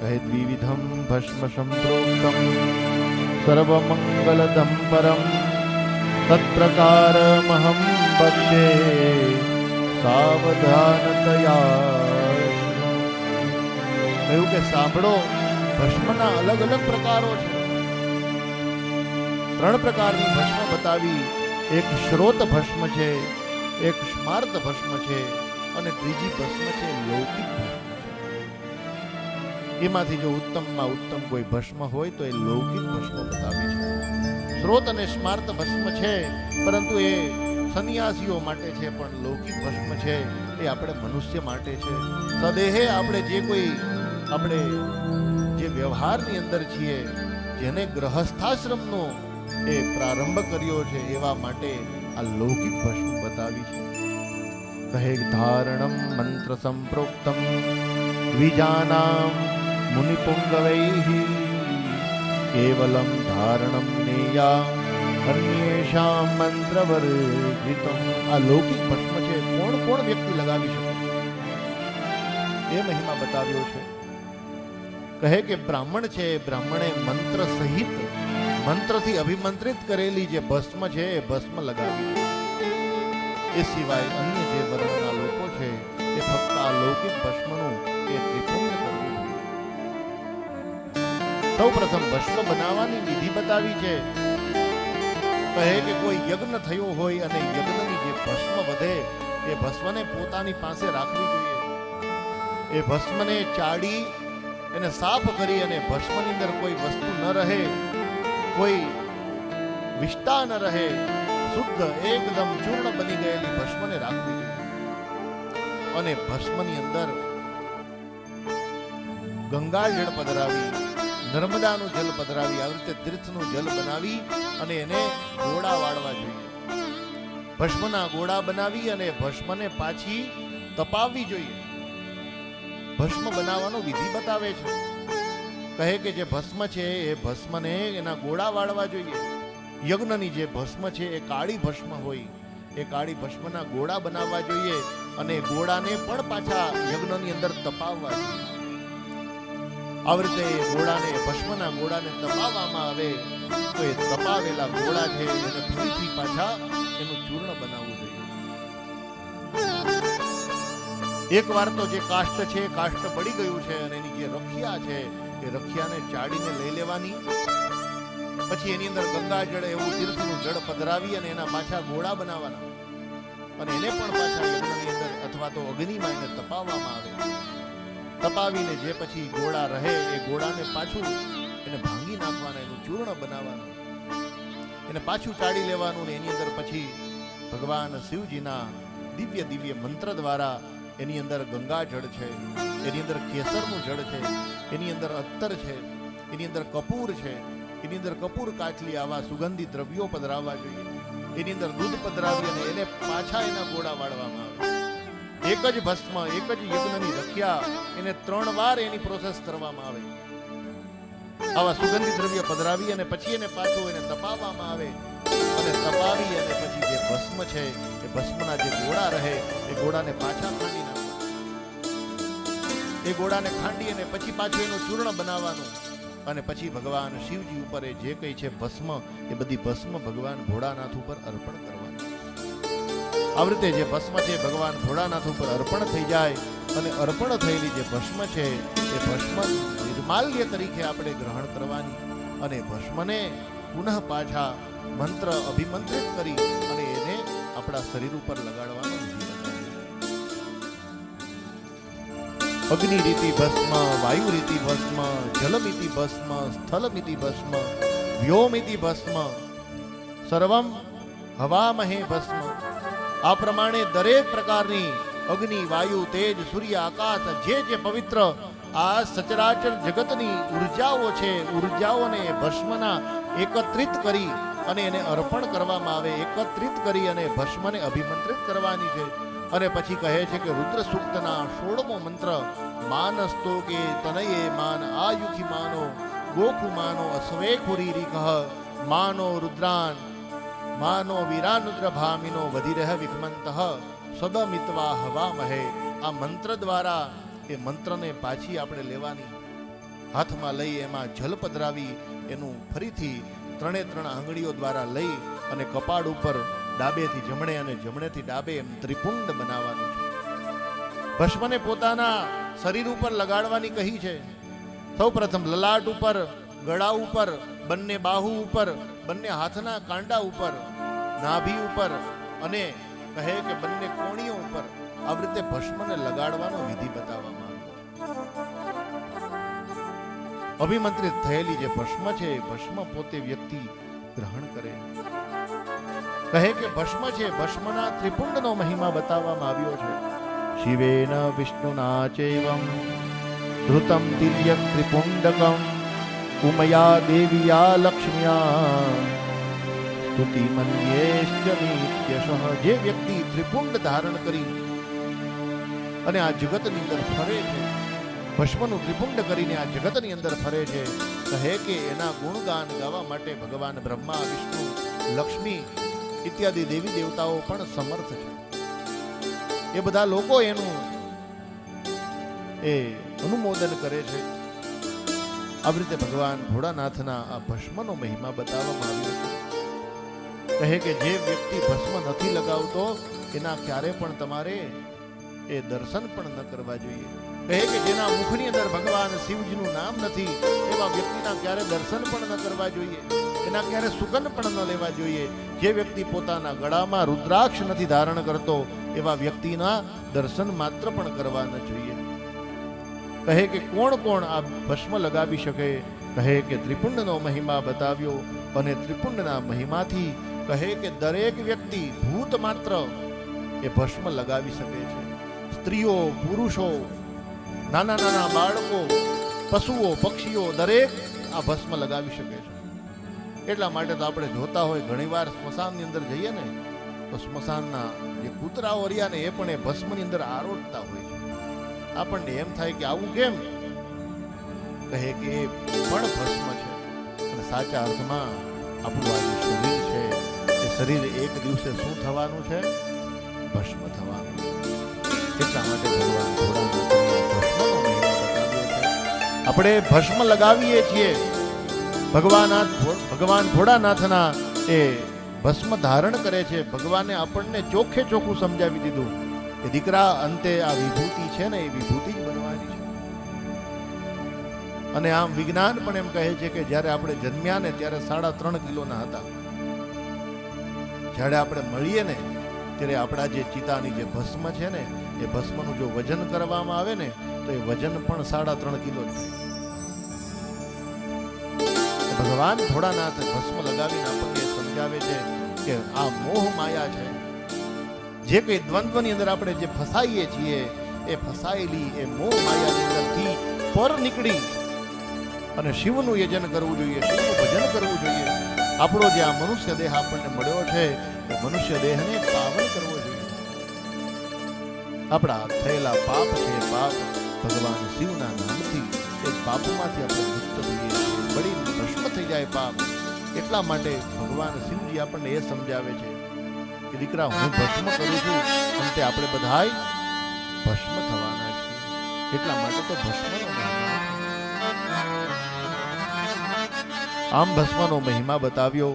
ભસ્મ સંપ્રોક્તમ સર્વમંગલદમ પરમ તત્પ્રકારમહં વક્ષે સાવધાનતયા કહ્યું કે સાંભળો ભસ્મના અલગ અલગ પ્રકારો છે ત્રણ પ્રકારની ભસ્મ બતાવી એક શ્રોત ભસ્મ છે એક સ્માર્ત ભસ્મ છે અને ત્રીજી ભસ્મ છે લૌકિક ભસ્મ એમાંથી જો ઉત્તમમાં ઉત્તમ કોઈ ભસ્મ હોય તો એ લૌકિક ભસ્મ બતાવે છે. સ્રોત અને સ્માર્ત ભસ્મ છે, પરંતુ એ સંન્યાસીઓ માટે છે પણ લૌકિક ભસ્મ છે, એ આપણે મનુષ્ય માટે છે. સદેહે આપણે જે કોઈ આપણે જે વ્યવહારની અંદર છીએ, જેને ગ્રહસ્થાશ્રમનો એ પ્રારંભ કર્યો છે, એવા માટે આ લૌકિક ભસ્મ બતાવી છે. કહે ધારણમ મંત્ર સંપ્રોક્તમ, દ્વિજાનામ મુનિપુંગવૈઃ केवलं ધારણમ नेया અન્યેષામ મંત્રવર્જિતમ આ લૌકિક ભસ્મ છે કોણ કોણ વ્યક્તિ લગાવી શકે એ મહિમા બતાવ્યો છે કહે કે બ્રાહ્મણ છે બ્રાહ્મણે મંત્ર સહિત મંત્રથી અભિમંત્રિત કરેલી જે ભસ્મ છે એ ભસ્મ લગાવી એ સિવાય અન્ય જે વર્ણના લોકો છે એ ફક્ત આ લૌકિક ભસ્મનું એ ત્રિપુણ્ય જોઈએ સૌ પ્રથમ ભસ્મ બનાવવાની વિધિ બતાવી છે. કહે કે કોઈ યજ્ઞ થયો હોય અને યજ્ઞની જે ભસ્મ વધે, એ ભસ્મને પોતાની પાસે રાખવી જોઈએ. એ ભસ્મને ચાડી એને સાફ કરી અને ભસ્મની અંદર કોઈ વસ્તુ ન રહે, કોઈ વિષ્ટા ન રહે, શુદ્ધ, એકદમ ચૂર્ણ બની ગયેલી ભસ્મને રાખવી જોઈએ. અને ભસ્મની અંદર ગંગાજળ પધરાવી નર્મદાનું જલ પધરાવી, આવી રીતે તીર્થનું જલ બનાવી અને એને ગોળા વાળવા જોઈએ. ભસ્મના ગોળા બનાવી અને ભસ્મને પાછી તપાવવી જોઈએ. ભસ્મ બનાવવાનો વિધિ બતાવે છે. કહે કે જે ભસ્મ છે, એ ભસ્મને એના ગોળા વાળવા જોઈએ. યજ્ઞની જે ભસ્મ છે, એ કાળી ભસ્મ હોય. એ કાળી ભસ્મના ગોળા બનાવવા જોઈએ અને ગોળાને પણ પાછા યજ્ઞની અંદર તપાવવા જોઈએ. આવી રીતે એ ગોળાને ભસ્મના ગોળાને તપાવવામાં આવે, તો એ તપાવેલા ગોળા છે, એને ફરીથી પાછા એનું ચૂર્ણ બનાવવું જોઈએ. એક વાર તો જે કાષ્ટ છે કાષ્ટ પડી ગયું છે અને એની જે રખિયા છે, એ રખિયાને ચાડીને લઈ લેવાની. પછી એની અંદર ગંગા જળ એવું તીર્થનું જળ પધરાવી અને એના પાછા ગોળા બનાવવાના. અને એને પણ પાછા અંદર અથવા તો અગ્નિમાં એને તપાવવામાં આવે. તપાવીને જે પછી ગોળા રહે એ ગોળાને પાછું એને ભાંગી નાખવાના, એનું ચૂર્ણ બનાવવાનું. એને પાછું ચાડી લેવાનું ને એની અંદર પછી ભગવાન શિવજીના દિવ્ય દિવ્ય મંત્ર દ્વારા એની અંદર ગંગા જળ છે, એની અંદર કેસરનું જળ છે, એની અંદર અત્તર છે, એની અંદર કપૂર છે, એની અંદર કપૂર કાચલી આવા સુગંધી દ્રવ્યો પધરાવવા જોઈએ. એની અંદર દૂધ પધરાવી અને એને પાછા એના ગોળા વાળવામાં આવે. એક જ ભસ્મ, એક જ યજ્ઞની રખ્યા, એને ત્રણ વાર એની પ્રોસેસ કરવામાં આવે. આવા સુગંધી દ્રવ્ય પધરાવી અને પછી એને પાછું એને તપાવવામાં આવે. અને તપાવી અને પછી જે ભસ્મ છે, એ ભસ્મના જે ગોળા રહે, એ ગોળાને પાછા ખાંડી નાખવા એ ગોળાને ખાંડી અને પછી પાછું એનું ચૂર્ણ બનાવવાનું. અને પછી ભગવાન શિવજી ઉપર એ જે કંઈ છે ભસ્મ, એ બધી ભસ્મ ભગવાન ભોળાનાથ ઉપર અર્પણ કરવાની. આવી જે ભસ્મ છે, ભગવાન ભોળાનાથ ઉપર અર્પણ થઈ જાય અને અર્પણ થયેલી જે ભસ્મ છે, એ ભસ્મ નિર્માલ્ય તરીકે આપણે ગ્રહણ કરવાની અને ભસ્મને પુનઃ પાછા મંત્ર અભિમંત્રિત કરી અને એને આપણા શરીર ઉપર લગાડવાનો અગ્નિ રીતિ ભસ્મ વાયુ રીતિ ભસ્મ, જલમિતિ ભસ્મ, સ્થલમિતિ ભસ્મ, વ્યોમિતિ ભસ્મ, સર્વમ હવામહે ભસ્મ. આ પ્રમાણે દરેક પ્રકારની અગ્નિ, વાયુ, તેજ, સૂર્ય, આકાશ, જે જે પવિત્ર આ સચરાચર જગતની ઉર્જાઓ છે, ઉર્જાઓને ભસ્મના એકત્રિત કરી અને એને અર્પણ કરવામાં આવે, એકત્રિત કરી અને ભસ્મને અભિમંત્રિત કરવાની છે. અને પછી કહે છે કે રુદ્ર સૂક્તના સોળમો મંત્ર, માનસ્તો કે તનયે માન આયુખી માનો, ગોખુ માનો અસ્વે ખુરીરી કહ માનો રુદ્રાન માનો વીરાનુદ્ર ભામિનો વધિરહ વિકમંત સદમિત્વા હવા મહે આ મંત્ર દ્વારા એ મંત્રને પાછી આપણે લેવાની હાથમાં લઈ એમાં જલ પધરાવી એનું ફરીથી ત્રણે ત્રણ આંગળીઓ દ્વારા લઈ અને કપાળ ઉપર ડાબેથી જમણે અને જમણેથી ડાબે એમ ત્રિપુંડ બનાવવાનું છે ભસ્મને પોતાના શરીર ઉપર લગાડવાની કહી છે સૌ પ્રથમ લલાટ ઉપર ગળા ઉપર બંને બાહુ ઉપર બંને હાથના કાંડા ઉપર, નાભી ઉપર અને કહે કે બંને કોણીઓ ઉપર આવી રીતે ભસ્મને લગાડવાનો વિધિ બતાવવામાં આવ્યો. અભિમંત્રિત થયેલી જે ભસ્મ છે, એ ભસ્મ પોતે વ્યક્તિ ગ્રહણ કરે. કહે કે ભસ્મ છે, ભસ્મના ત્રિપુંડનો મહિમા બતાવવામાં આવ્યો છે. શિવેન વિષ્ણુના ચૈવમ ધૃતમ તિર્યક ત્રિપુંડકમ ઉમયા દેવિયા લક્ષ્મ્યા સ્તુતિ મન્યેશ્ચ જે વ્યક્તિ ત્રિપુંડ ધારણ કરી અને આ જગતની અંદર ફરે છે, ભસ્મનું ત્રિપુંડ કરીને આ જગતની અંદર ફરે છે, કહે કે એના ગુણગાન ગાવા માટે ભગવાન બ્રહ્મા, વિષ્ણુ, લક્ષ્મી ઇત્યાદિ દેવી દેવતાઓ પણ સમર્થ છે. એ બધા લોકો એનું એ અનુમોદન કરે છે. આવી રીતે ભગવાન ભોળાનાથના આ ભસ્મનો મહિમા બતાવવામાં આવ્યો છે. કહે કે જે વ્યક્તિ ભસ્મ નથી લગાવતો, એના ક્યારે પણ તમારે એ દર્શન પણ ન કરવા જોઈએ. કહે કે જેના મુખની અંદર ભગવાન શિવજીનું નામ નથી, એવા વ્યક્તિના ક્યારે દર્શન પણ ન કરવા જોઈએ. એના ક્યારે સુગંધ પણ ન લેવા જોઈએ. જે વ્યક્તિ પોતાના ગળામાં રુદ્રાક્ષ નથી ધારણ કરતો, એવા વ્યક્તિના દર્શન માત્ર પણ કરવા ન જોઈએ. કહે કે કોણ કોણ આ ભસ્મ લગાવી શકે? કહે કે ત્રિપુંડનો મહિમા બતાવ્યો અને ત્રિપુંડના મહિમાથી કહે કે દરેક વ્યક્તિ ભૂત માત્ર એ ભસ્મ લગાવી શકે છે. સ્ત્રીઓ, પુરુષો, નાના નાના બાળકો, પશુઓ, પક્ષીઓ દરેક આ ભસ્મ લગાવી શકે છે. એટલા માટે તો આપણે જોતા હોય ઘણીવાર સ્મશાનની અંદર જઈએ ને, તો સ્મશાનના જે કૂતરાઓ રહ્યા ને એ પણ એ ભસ્મની અંદર આરોટતા હોય છે. આપણને એમ થાય કે આવું કેમ? કહે કે એ પણ ભસ્મ છે. અને સાચા અર્થમાં આપણું આ શરીર છે, એ શરીર એક દિવસે શું થવાનું છે? ભસ્મ થવાનું. એટલા માટે ભગવાન આપણે ભસ્મ લગાવીએ છીએ. ભગવાનાથ ભગવાન ભોળાનાથના એ ભસ્મ ધારણ કરે છે. ભગવાને આપણને ચોખ્ખે ચોખ્ખું સમજાવી દીધું. કે દીકરા અંતે આ વિભૂતિ છે ને એ વિભૂતિ જ બનવાની છે. અને આમ વિજ્ઞાન પણ એમ કહે છે કે જ્યારે આપણે જન્મ્યા ને ત્યારે સાડા ત્રણ કિલોના હતા. જ્યારે આપણે મળીએ ને ત્યારે આપણા જે ચિતાની જે ભસ્મ છે ને, એ ભસ્મનું જો વજન કરવામાં આવે ને, તો એ વજન પણ સાડા ત્રણ કિલો ભગવાન ભોળાનાથ ભસ્મ લગાવીને આપણને સમજાવે છે કે આ મોહ માયા છે. જે કઈ દ્વંદ્વની અંદર આપણે જે ફસાઈએ છીએ, એ ફસાયેલી, એ મોહ માયાની અંદરથી પર નીકળી અને શિવનું યજન કરવું જોઈએ, શિવનું ભજન કરવું જોઈએ. આપણો જે આ મનુષ્ય દેહ આપણને મળ્યો છે, એ મનુષ્ય દેહને પાવન કરવો જોઈએ. આપણા થયેલા પાપ છે પાપ ભગવાન શિવના નામથી, એ પાપમાંથી આપણે મુક્ત થઈએ છીએ. બળી ભસ્મ થઈ જાય પાપ. એટલા માટે ભગવાન શિવજી આપણને એ સમજાવે છે. કે દીકરા, હું ભસ્મ કરું છું, અંતે આપણે બધાય ભસ્મ થવાના છીએ. એટલા માટે તો ભસ્મનો આમ ભસ્મનો મહિમા બતાવ્યો.